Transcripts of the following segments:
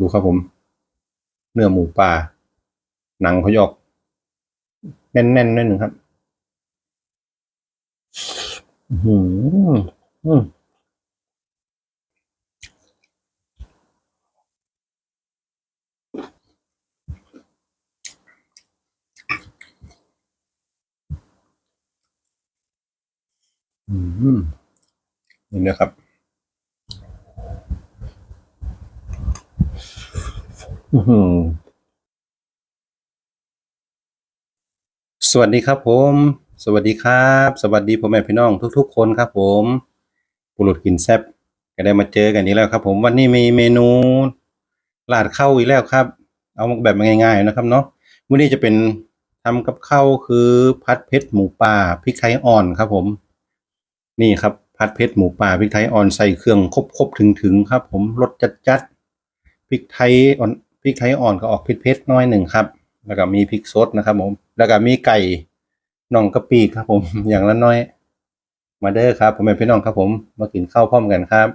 ดูครับผม เนื้อหมูป่า หนังเขายอก แน่นๆนิดหนึ่งครับอื้อหืออืมอืมนี่นะครับ อื้อหือ สวัสดีครับผม สวัสดีครับ สวัสดีพ่อแม่พี่น้องทุก ๆ คนครับ ผมปุรุษกินแซบก็ได้มาเจอกันอีกแล้วครับ ผมวันนี้มีเมนูลาดข้าวอีกแล้วครับ เอาแบบง่าย ๆนะครับเนาะวันนี้จะเป็นทำกับข้าวคือพัดเพชรหมูป่าพริกไทยอ่อนครับ ผม นี่ครับพัดเพชรหมูป่าพริกไทยอ่อนใส่เครื่องครบๆถึงๆครับ ผมรสจัดๆพริกไทยอ่อน พริกไทยอ่อนก็ออกเผ็ดๆหน้อยหนึ่งครับ แล้วก็มีพริกสดนะครับผม แล้วก็มีไก่น่องกะปิครับ ผม อย่างละน้อย มาเด้อครับ ผมเป็นพี่น้องครับ ผม มากินข้าวพร้อมกันครับ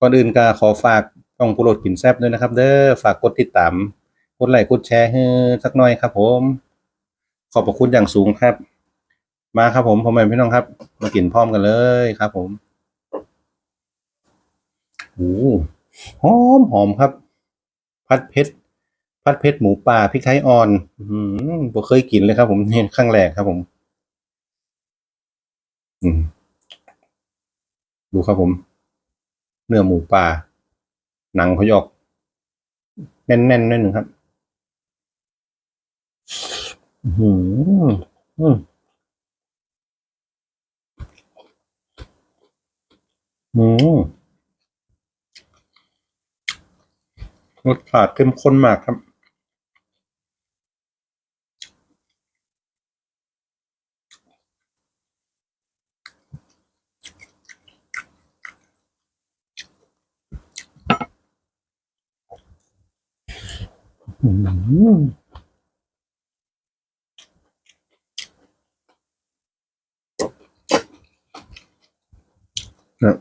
ก่อนอื่นก็ขอฝากช่องผู้โหลดกินแซบด้วยนะครับ เด้อ ฝากกดติดตาม กดไลค์ กดแชร์ให้สักหน่อยครับ ผม ขอบพระคุณอย่างสูงครับ มาครับผม ผมเป็นพี่น้องครับ มากินพร้อมกันเลยครับ ผมโอ้หอมหอมครับ พัดเพชรพัดเพชรหมูป่าพริกไทยอ่อน อืมผมเคยกินเลยครับ ผมนี่ครั้งแรกครับผม อืม ดูครับผม เนื้อหมูป่า หนังเขายอก แน่นๆนิดหนึ่งครับ อืมอืมอืม รสชาติเข้มข้นมากครับอืมเนี่ย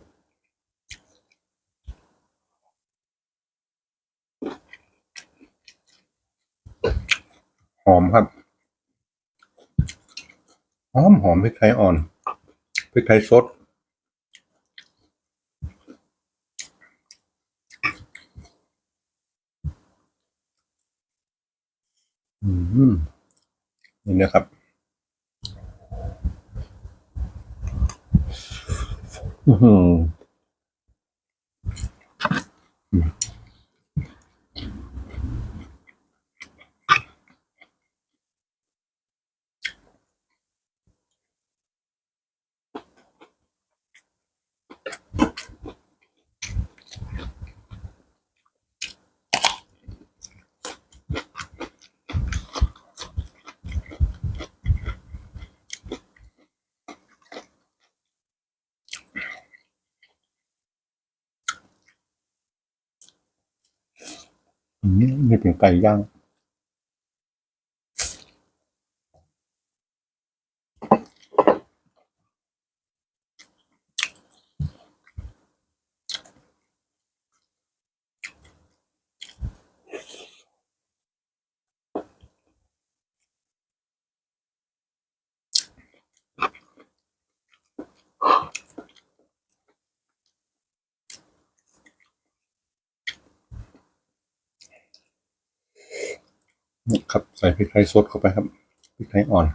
อมครับ หอมหอมพริกไทยอ่อน พริกไทยสด อืมนี่นะครับ อื อหืออืมนี่เป็นไก่ย่าง ครับใส่พริกไทยสดเข้าไปครับพริกไทยอ่อน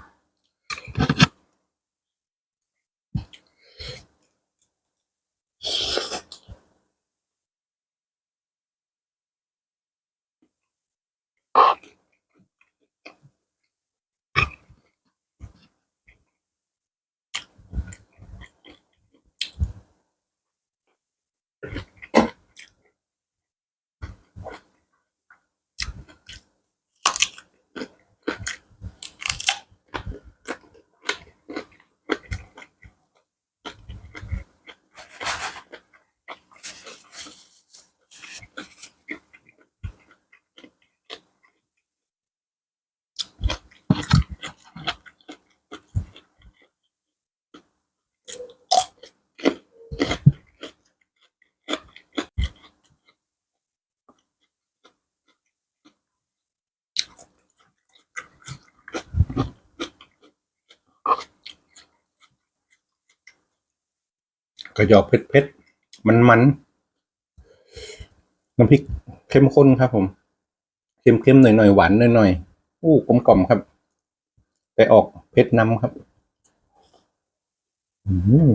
กระยอเผ็ดเผ็ดมันมันน้ำพริกเข้มข้นครับ ผมเค็มๆหน่อยๆหวานหน่อยๆอู้กลมกล่อมครับ ไปออกเผ็ดน้ำครับ อืม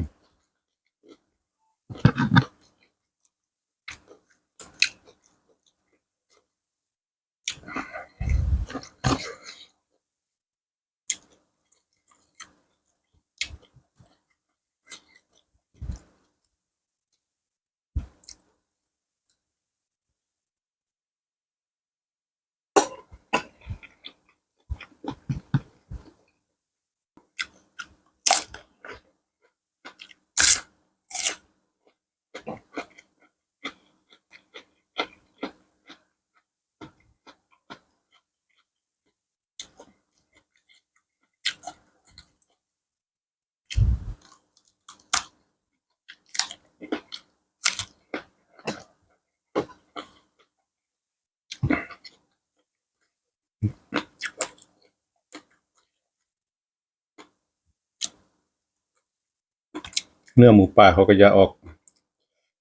เนื้อหมูป่าเขาก็จะออก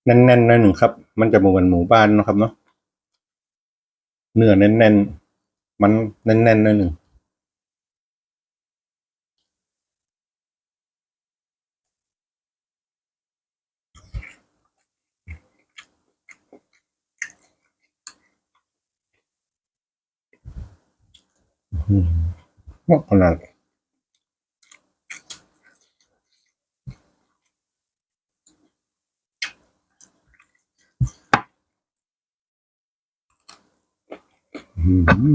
แน่นๆหน่อยหนึ่งครับ มันจะเหมือนหมูบ้านนะครับเนาะเนื้อแน่นๆ มันแน่นๆหน่อยหนึ่งอืมขนาด อื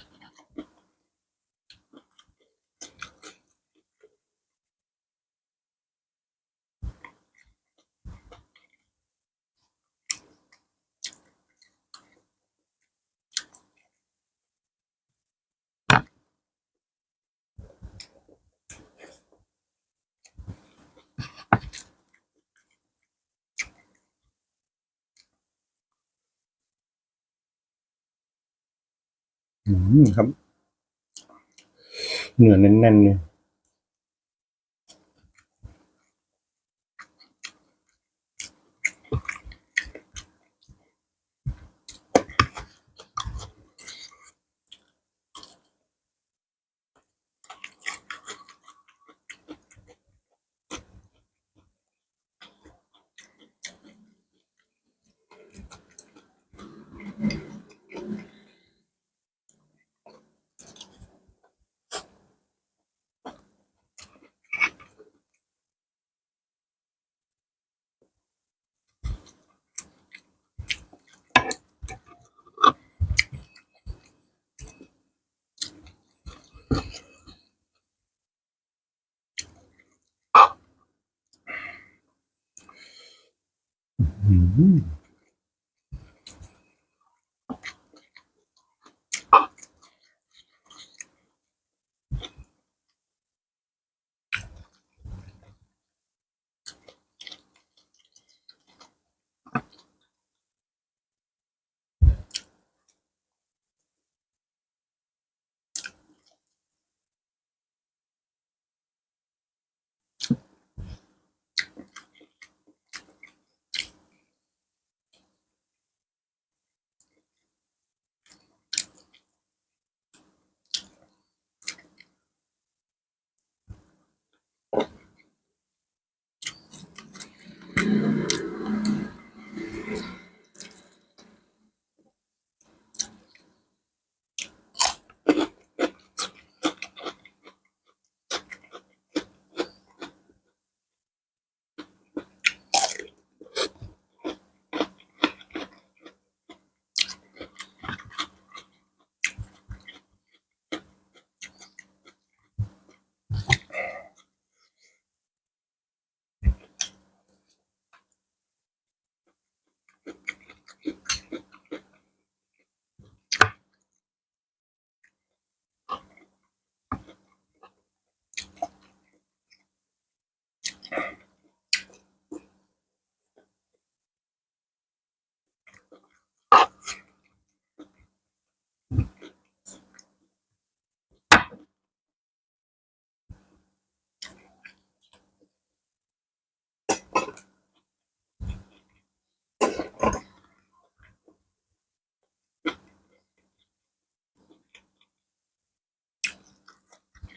อืมครับ เนื้อแน่นๆเลย อื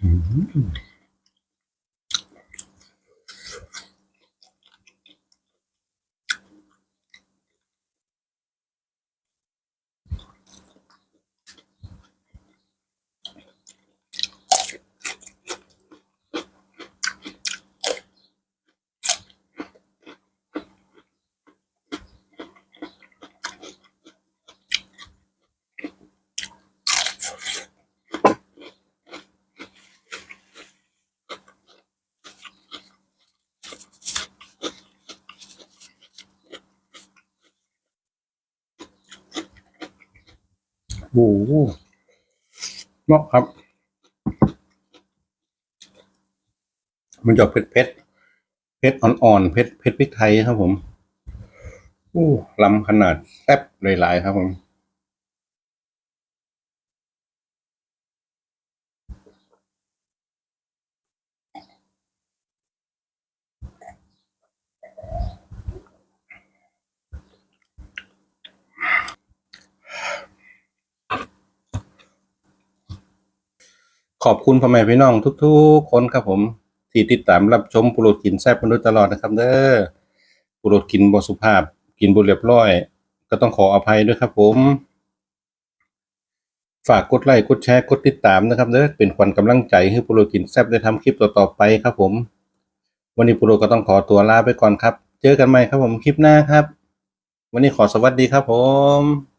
Mm-hmm. โอ้โหเหมาะครับ มันจะเผ็ดเผ็ดเผ็ดอ่อนๆเผ็ดเผ็ดพริกไทยครับผม โอ้ลำขนาดแซ่บหลายๆครับผม ขอบคุณพ่อแม่พี่น้องทุกๆ คนครับผม ที่ติดตามรับชมปุโรดกินแซ่บมาโดยตลอดนะครับ เด้อปุโรดกินบสุภาพ กินบุเรียบร้อย ก็ต้องขออภัยด้วยครับ ผม ฝากกดไลค์กดแชร์กดติดตามนะครับเด้อเป็นขวัญกำลังใจให้ปุโรดกินแซ่บได้ทำคลิปต่อๆไปครับผม วันนี้ปุโรดก็ต้องขอตัวลาไปก่อนครับ เจอกันใหม่ครับผมคลิปหน้าครับ วันนี้ขอสวัสดีครับผม